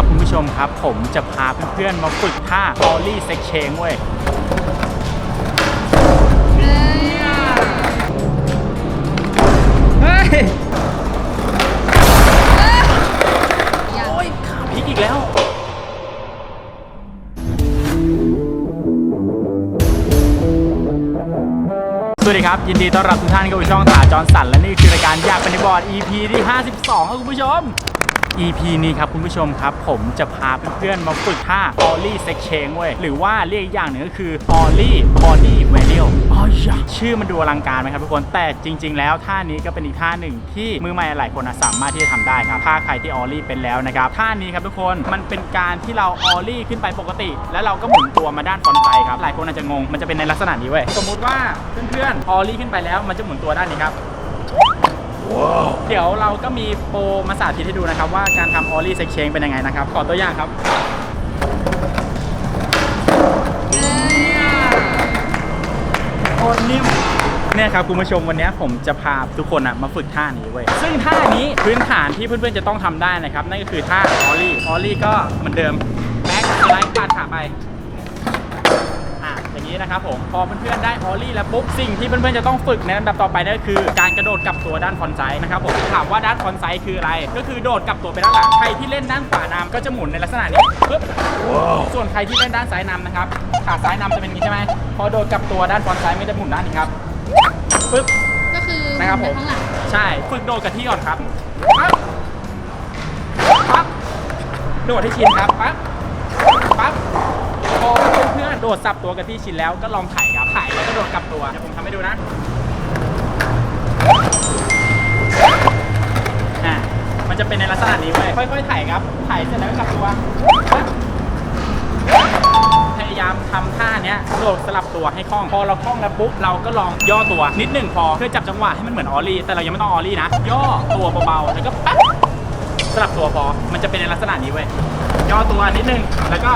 ครับคุณผู้ชมครับ ผมจะพาเพื่อนๆมาฝึกท่าออลลี่เซ็กเชงเว้ยเฮ้ยโอ้ยขาพลิกอีกแล้วสวัสดีครับ ยินดีต้อนรับทุกท่านเข้าสู่ช่องถาจอร์นสันและนี่คือรายการอยากเป็นในบอร์ด EP ที่ 52 ครับคุณผู้ชม EP นี้ครับคุณผู้ชมครับ ผมจะพาเพื่อนๆมาฝึกท่า Ollie Sex Change เว้ยหรือว่าเรียกอีกอย่างหนึ่งก็คือ Ollie Body Varial อ๋อยะชื่อมันดูอลังการไหมครับทุกคนแต่จริง ๆ แล้วท่านี้ก็เป็นอีกท่าหนึ่งที่มือใหม่หลายคนนะสามารถที่จะทำได้ครับถ้าใครที่ Ollie เป็นแล้วนะครับท่านี้ครับทุกคนมันเป็นการที่เรา Ollie ขึ้นไปปกติ แล้วเราก็หมุนตัวมาด้านฟรอนต์ไซด์ครับหลายคนอาจจะงงมันจะเป็นในลักษณะนี้เว้ยสมมุติว่าเพื่อนๆ Ollie ขึ้นไปแล้วมันจะหมุนตัวด้านนี้ครับ เดี๋ยวเราก็มีโปรมาสาธิตให้ดูนะครับ ว่าการทำออลลี่เซ็กเชงเป็นยังไงนะครับ ขอตัวอย่างครับโคตรนิ่มเนี่ยครับคุณผู้ชมวันนี้ผมจะพาทุกคนอะมาฝึกท่านี้เว้ยซึ่งท่านี้พื้นฐานที่เพื่อนๆจะต้องทำได้นะครับ นั่นก็คือท่าออลลี่ออลลี่ก็เหมือนเดิมแบ็คสไลด์ปาดขาไป นี้นะครับผมพอเพื่อนๆได้ออลลี่แล้วปุ๊บสิ่งที่เพื่อนๆจะต้องฝึกในลำดับต่อไปนั่นก็คือ การกระโดดกลับตัวด้านฟรอนต์ไซด์นะครับผมถามว่าด้านฟรอนต์ไซด์คืออะไร ก็คือโดดกลับตัวไปด้านหลังใครที่เล่นด้านขวานำก็จะหมุนในลักษณะนี้ปึ๊บส่วนใครที่เล่นด้านซ้ายนำนะครับขาซ้ายนำจะเป็นอย่างนี้ใช่ไหมพอโดดกลับตัวด้านฟรอนต์ไซด์ไม่จะหมุนด้านนี้ครับปึ๊บก็คือนะครับผมข้างหลังใช่ฝึกโดดกับที่ก่อนครับปั๊บปั๊บโดดให้ชินครับปั๊บปั๊บพอเพื่อนๆ โดดสับตัวกับที่ชินแล้วก็ลองไถ่ายครับไถ่ายแล้วก็โดดกลับตัวเดี๋ยวผมทำให้ดูนะอะมันจะเป็นในลักษณะนี้เว้ยค่อยๆไถ่ายครับไถ่ายเสร็จแล้วก็กลับตัวพยายามทำท่าเนี้ยโดดสลับตัวให้คล่อง พอเราคล่องแล้วปุ๊บเราก็ลองย่อตัวนิดหนึ่งพอเพื่อจับจังหวะให้มันเหมือนออลลี่แต่เรายังไม่ต้องออลลี่นะ ย่อตัวเบาๆแล้วก็ปั๊บสลับตัวพอ มันจะเป็นในลักษณะนี้เว้ยย่อตัวนิดหนึงแล้วก็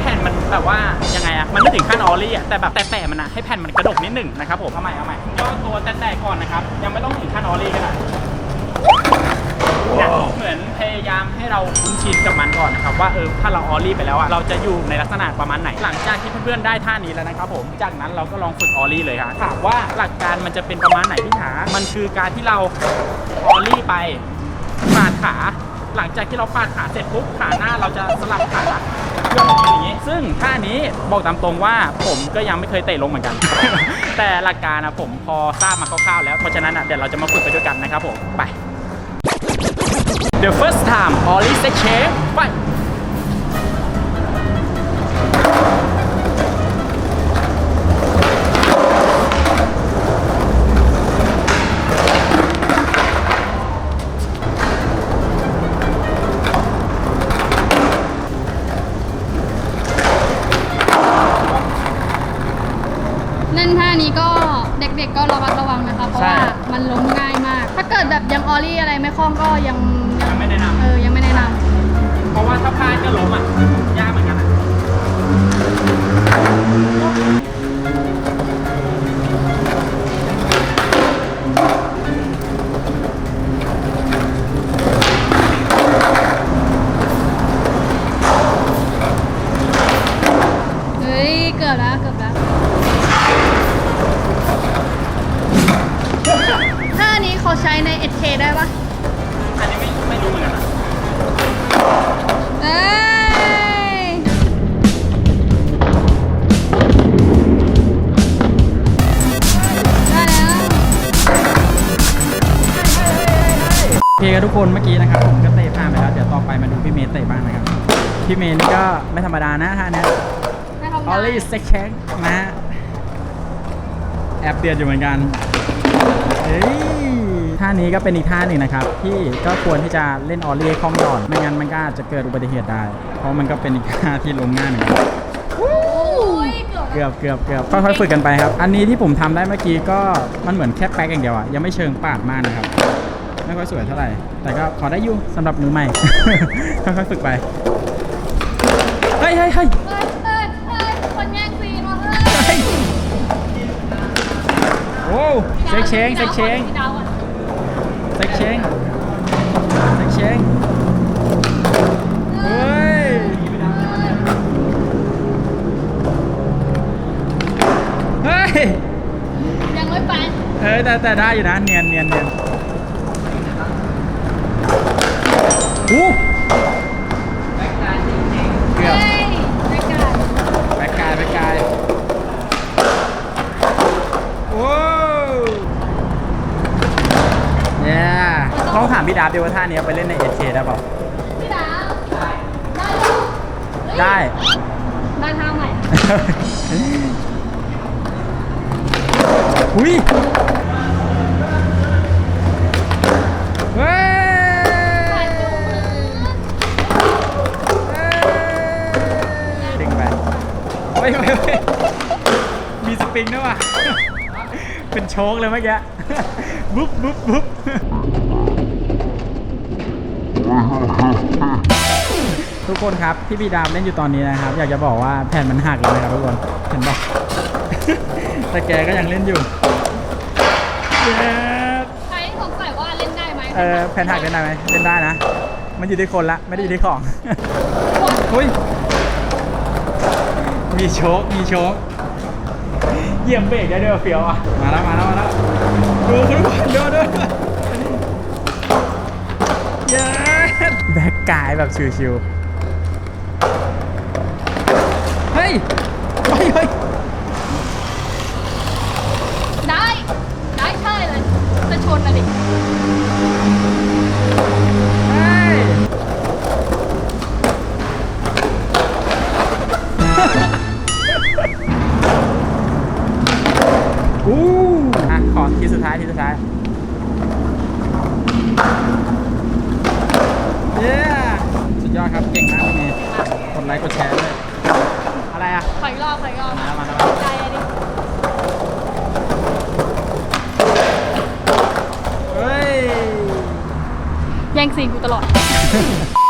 แผ่นมันแบบว่ายังไงอะมันไม่ถึงขั้นออลลี่อะแต่แบบแต่ๆมันอะให้แผ่นมันกระดกนิดหนึ่งนะครับผมเอาใหม่เอาใหม่ย่อตัวแต่ๆก่อนนะครับ ยังไม่ต้องถึงขั้นออลลี่ก็ได้เนี่ยเหมือนพยายามให้เราคุ้นชินกับมันก่อนนะครับว่าเออถ้าเราออลลี่ไปแล้วอะเราจะอยู่ในลักษณะประมาณไหน หลังจากที่เพื่อนๆได้ท่านี้แล้วนะครับผมจากนั้นเราก็ลองฝึกออลลี่เลยครับถามว่าหลักการมันจะเป็นประมาณไหนพี่ถามันคือการที่เราออลลี่ไปปาดขา หลังจากที่เราปาดขาเสร็จปุ๊บขาหน้าเราจะสลับขา เพื่อมันเป็นอย่างนี้ ซึ่งท่านี้บอกตามตรงว่าผมก็ยังไม่เคยเตะลงเหมือนกัน แต่หลักการนะผมพอทราบมาคร่าวๆแล้ว เพราะฉะนั้นอะเดี๋ยวเราจะมาฝึกไปด้วยกันนะครับผม ไป The first time Ollie s e Change ไป นี้ก็เด็กๆก็ระมัดระวังนะคะ เพราะใช่ว่ามันล้มง่ายมาก ถ้าเกิดแบบยังออลลี่อะไรไม่คล่องก็ยังยังไม่แนะนเออยังไม่แนะนำเพราะว่าถ้าพลาดก็ล้มอะยากเหมือนกันอะ โอเคครับทุกคนเมื่อกี้นะครับผมก็เตะผ่านไปแล้ว เดี๋ยวต่อไปมาดูพี่เมย์เตะบ้างนะครับ พี่เมย์นี่ก็ไม่ธรรมดานะท่าเนี้ยไม่ทำได้ Ollie Sex Change นะฮะแอบเดือดอยู่เหมือนกันเฮ้ยท่านี้ก็เป็นอีกท่าหนึ่งนะครับ ที่ก็ควรที่จะเล่นออลลี่ให้คล่องก่อนไม่งั้นมันก็อาจจะเกิดอุบัติเหตุได้ เพราะมันก็เป็นอีกท่าที่ล้มง่ายเหมือนกันโอ้ยเกือบเกือบเกือบเกือบค่อยๆฝึกกันไปครับ อันนี้ที่ผมทำได้เมื่อกี้ก็มันเหมือนแค่แป๊กอย่างเดียวอะยังไม่เชิงปาดมากนะครับ ไม่ค่อยสวยเท่าไหร่ แต่ก็ขอได้อยู่สำหรับมือใหม่ ค่อยๆฝึกไป เฮ้ยเฮ้ยเฮ้ยเฮ้คนแย่งซีนมาะเฮ้ยโอ้เซ็กเชงเซ็กเชงเซ็กเชงเซ็กเชงเฮ้ยเฮ้ยยังไม่ไปเอยแต่แต่ได้อยู่นะเนียนเนียนเนียน หูเกือบเฮ้ยรายการแบกกายแบกกายโอ้เนี่ยต้องถามพี่ดาบดีว่าท่านี้เอาไปเล่นใน 8K ได้เปล่าพี่ดาวได้ได้ได้ ได้ท่าใหม่หุย เฮ้ยเฮ้ยเฮ้ยมีสปริงด้วยว่ะ เป็นโชคเลยเมื่อกี้บุ๊บบุ๊บบุ๊บทุกคนครับที่พี่ดามเล่นอยู่ตอนนี้นะครับ อยากจะบอกว่าแผ่นมันหักเลยนะครับทุกคนเห็นปะแต่แกก็ยังเล่นอยู่เย้ใครสงสัยว่าเล่นได้ไหมเออแผ่นหักเล่นได้ไหมเล่นได้นะ มันอยู่ที่คนละไม่ได้อยู่ที่ของเฮ้ย มีโชคมีโชคเยี่ยมเบรกได้ด้วยเฟียวอะ มาแล้วมาแล้วมาแล้วดูทุกคนดูดูเย้แบ็กกายแบบชิวๆเฮ้ยเฮ้ยเฮ้ย ย่งซีนกูตลอด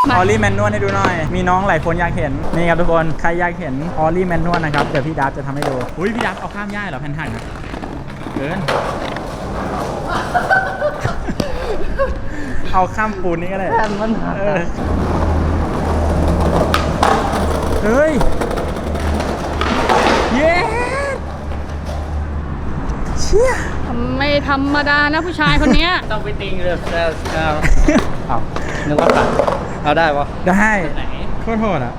มา ออลลี่แมนนวลให้ดูหน่อย มีน้องหลายคนอยากเห็น นี่ครับทุกคน ใครอยากเห็นออลลี่แมนนวลนะครับ เดี๋ยวพี่ดับจะทำให้ดู อุ้ยพี่ดับเอาข้ามย่ายเหรอแผ่นหักนะเกิน เอาข้ามปูนนี่ก็ได้ แผ่นมันหักเออเฮ้ย เย้เชี่ย ไม่ธรรมดานะผู้ชายคนเนี้ย ต้องไปติงเลยแต่เอาเอานึกว่าตัดเอาได้ปะได้ไหนโคตรโหดอะ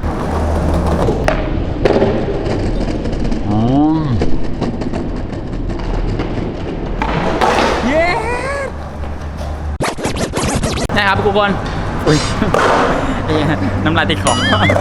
เย้นะครับทุกคน น้ำลายติดคอ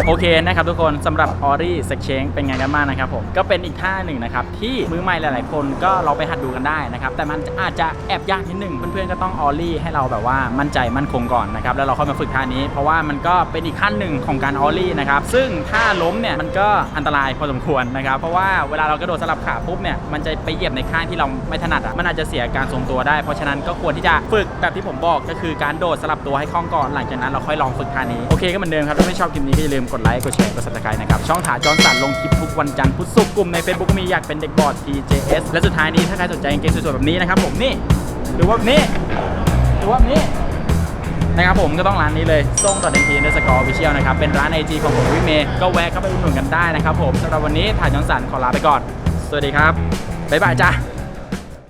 โอเคนะครับทุกคนสำหรับออรี่สเชงเป็นไงกันบ้างนะครับผมก็เป็นอีกท่าหนึ่งนะครับที่มือใหม่หลาย ๆ คนก็เราไปหัดดูกันได้นะครับแต่มันอาจจะแอบยากนิดหนึ่งเพื่อน ๆ ก็ต้องออรี่ให้เราแบบว่ามั่นใจมั่นคงก่อนนะครับแล้วเราค่อยมาฝึกท่านี้ เพราะว่ามันก็เป็นอีกขั้นหนึ่งของการออรี่นะครับซึ่งถ้าล้มเนี่ยมันก็อันตรายพอสมควรนะครับเพราะว่าเวลาเรากระโดดสลับขาปุ๊บเนี่ยมันจะไปเหยียบในข้างที่เราไม่ถนัดอะมันอาจจะเสียการทรงตัวได้ เพราะฉะนั้นก็ควรที่จะฝึกแบบที่ผมบอกก็คือการโดดสลับตัวให้คล่องก่อนหลังจากนั้นเราค่อยลองฝึกท่านี้เคก็เหมือนเดิมครับ ถ้าไม่ชอบคลิปนี้ก็อย่าลืมกดไลค์ กดแชร์ กด subscribe นะครับ ช่องถาจอนสันลงคลิปทุกวันจันทร์พุธศุกร์กลุ่มใน Facebook ก็มีอยากเป็นเด็กบอร์ด TJS และสุดท้ายนี้ถ้าใครสนใจกางเกงสวยๆแบบนี้นะครับผมนี่หรือว่านี่หรือว่านี้นะครับผมก็ต้องร้านนี้เลยส่งต่อเดนทีนเดสกอร์วิเชียลนะครับ เป็นร้านไอจีของผมวิเมย์ก็แวะเข้าไปอุดหนุนกันได้นะครับผมสำหรับวันนี้ถ่ายจอนสันขอลาไปก่อน สวัสดีครับบ๊ายบายจ้า